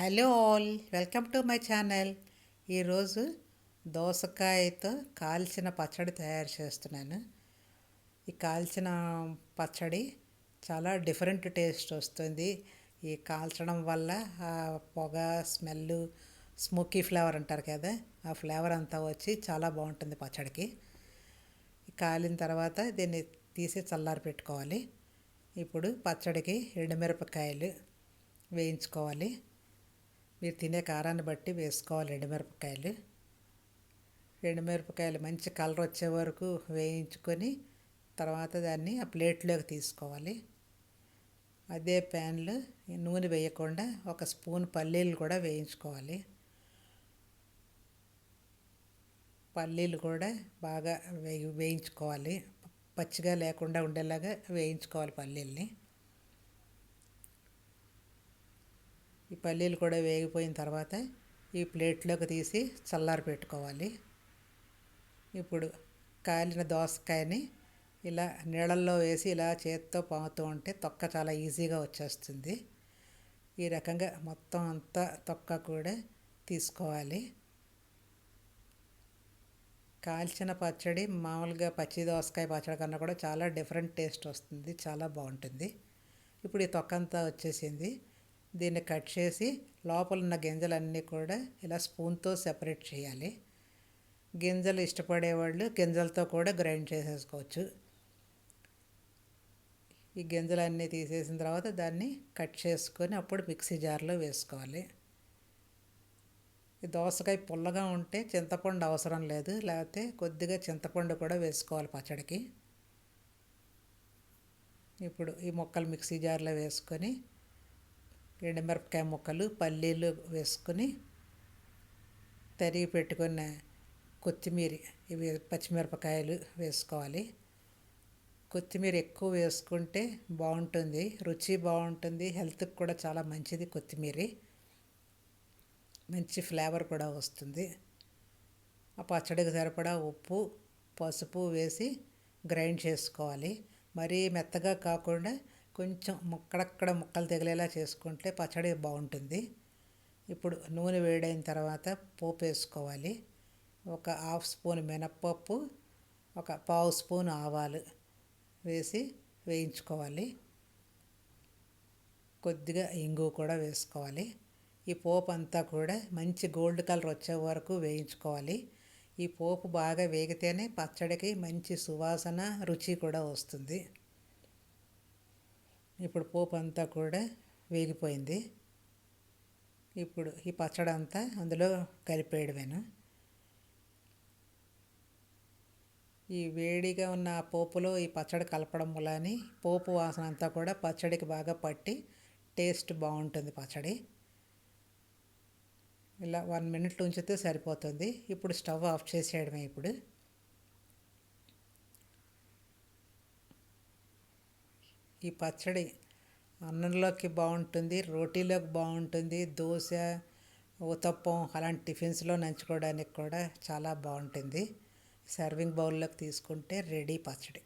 Hello all welcome to my channel. ఈరోజు దోసకాయతో కాల్చిన పచ్చడి తయారు చేస్తున్నాను. ఈ కాల్చిన పచ్చడి చాలా డిఫరెంట్ టేస్ట్ వస్తుంది. ఈ కాల్చడం వల్ల ఆ పొగ స్మెల్ స్మోకీ ఫ్లేవర్ అంటారు కదా ఆ ఫ్లేవర్ అంతా వచ్చి చాలా బాగుంటుంది పచ్చడికి. కాలిన తర్వాత దీన్ని తీసి చల్లారి పెట్టుకోవాలి. ఇప్పుడు పచ్చడికి ఎండుమిరపకాయలు వేయించుకోవాలి. మీరు తినే కారాన్ని బట్టి వేసుకోవాలి ఎండుమిరపకాయలు. ఎండుమిరపకాయలు మంచి కలర్ వచ్చే వరకు వేయించుకొని తర్వాత దాన్ని ఆ ప్లేట్లోకి తీసుకోవాలి. అదే ప్యాన్లో నూనె వేయకుండా ఒక స్పూన్ పల్లీలు కూడా వేయించుకోవాలి. పల్లీలు కూడా బాగా వేయి వేయించుకోవాలి. పచ్చిగా లేకుండా ఉండేలాగా వేయించుకోవాలి పల్లీల్ని. ఈ పల్లీలు కూడా వేగిపోయిన తర్వాత ఈ ప్లేట్లోకి తీసి చల్లారి పెట్టుకోవాలి. ఇప్పుడు కాలిన దోసకాయని ఇలా నీళ్ళల్లో వేసి ఇలా చేతితో పాముతూ ఉంటే తొక్క చాలా ఈజీగా వచ్చేస్తుంది. ఈ రకంగా మొత్తం అంతా తొక్క కూడా తీసుకోవాలి. కాల్చిన పచ్చడి మామూలుగా పచ్చి దోసకాయ పచ్చడి కన్నా కూడా చాలా డిఫరెంట్ టేస్ట్ వస్తుంది చాలా బాగుంటుంది. ఇప్పుడు ఈ తొక్క అంతా వచ్చేసింది. దీన్ని కట్ చేసి లోపల ఉన్న గింజలన్నీ కూడా ఇలా స్పూన్తో సెపరేట్ చేయాలి. గింజలు ఇష్టపడేవాళ్ళు గింజలతో కూడా గ్రైండ్ చేసేసుకోవచ్చు. ఈ గింజలన్నీ తీసేసిన తర్వాత దాన్ని కట్ చేసుకొని అప్పుడు మిక్సీ జార్లో వేసుకోవాలి. ఈ దోసకాయ పుల్లగా ఉంటే చింతపండు అవసరం లేదు లేకపోతే కొద్దిగా చింతపండు కూడా వేసుకోవాలి పచ్చడికి. ఇప్పుడు ఈ మొక్కలు మిక్సీ జార్లో వేసుకొని ఎండుమిరపకాయ ముక్కలు పల్లీలు వేసుకొని తరిగి పెట్టుకున్న కొత్తిమీర ఇవి పచ్చిమిరపకాయలు వేసుకోవాలి. కొత్తిమీర ఎక్కువ వేసుకుంటే బాగుంటుంది రుచి బాగుంటుంది హెల్త్కి కూడా చాలా మంచిది కొత్తిమీర. మంచి ఫ్లేవర్ కూడా వస్తుంది. ఆ పచ్చడికి సరిపడా ఉప్పు పసుపు వేసి గ్రైండ్ చేసుకోవాలి. మరీ మెత్తగా కాకుండా కొంచెం ముక్కడక్కడ ముక్కలు తగిలేలా చేసుకుంటే పచ్చడి బాగుంటుంది. ఇప్పుడు నూనె వేడైన తర్వాత పోపు వేసుకోవాలి. ఒక హాఫ్ స్పూన్ మినప్పప్పు ఒక పావు స్పూన్ ఆవాలు వేసి వేయించుకోవాలి. కొద్దిగా ఇంగు కూడా వేసుకోవాలి. ఈ పోపు అంతా కూడా మంచి గోల్డ్ కలర్ వచ్చే వరకు వేయించుకోవాలి. ఈ పోపు బాగా వేగితేనే పచ్చడికి మంచి సువాసన రుచి కూడా వస్తుంది. ఇప్పుడు పోపు అంతా కూడా వేగిపోయింది. ఇప్పుడు ఈ పచ్చడి అంతా అందులో కలిపేయడమేను? ఈ వేడిగా ఉన్న పోపులో ఈ పచ్చడి కలపడం వలని పోపు వాసన అంతా కూడా పచ్చడికి బాగా పట్టి టేస్ట్ బాగుంటుంది పచ్చడి. ఇలా వన్ మినిట్ ఉంచితే సరిపోతుంది. ఇప్పుడు స్టవ్ ఆఫ్ చేసేయడమే ఇప్పుడు. ఈ పచ్చడి అన్నంలోకి బాగుంటుంది రోటీలోకి బాగుంటుంది దోశ ఊతప్పం అలాంటి టిఫిన్స్లో నంచుకోవడానికి కూడా చాలా బాగుంటుంది. సర్వింగ్ బౌల్లోకి తీసుకుంటే రెడీ పచ్చడి.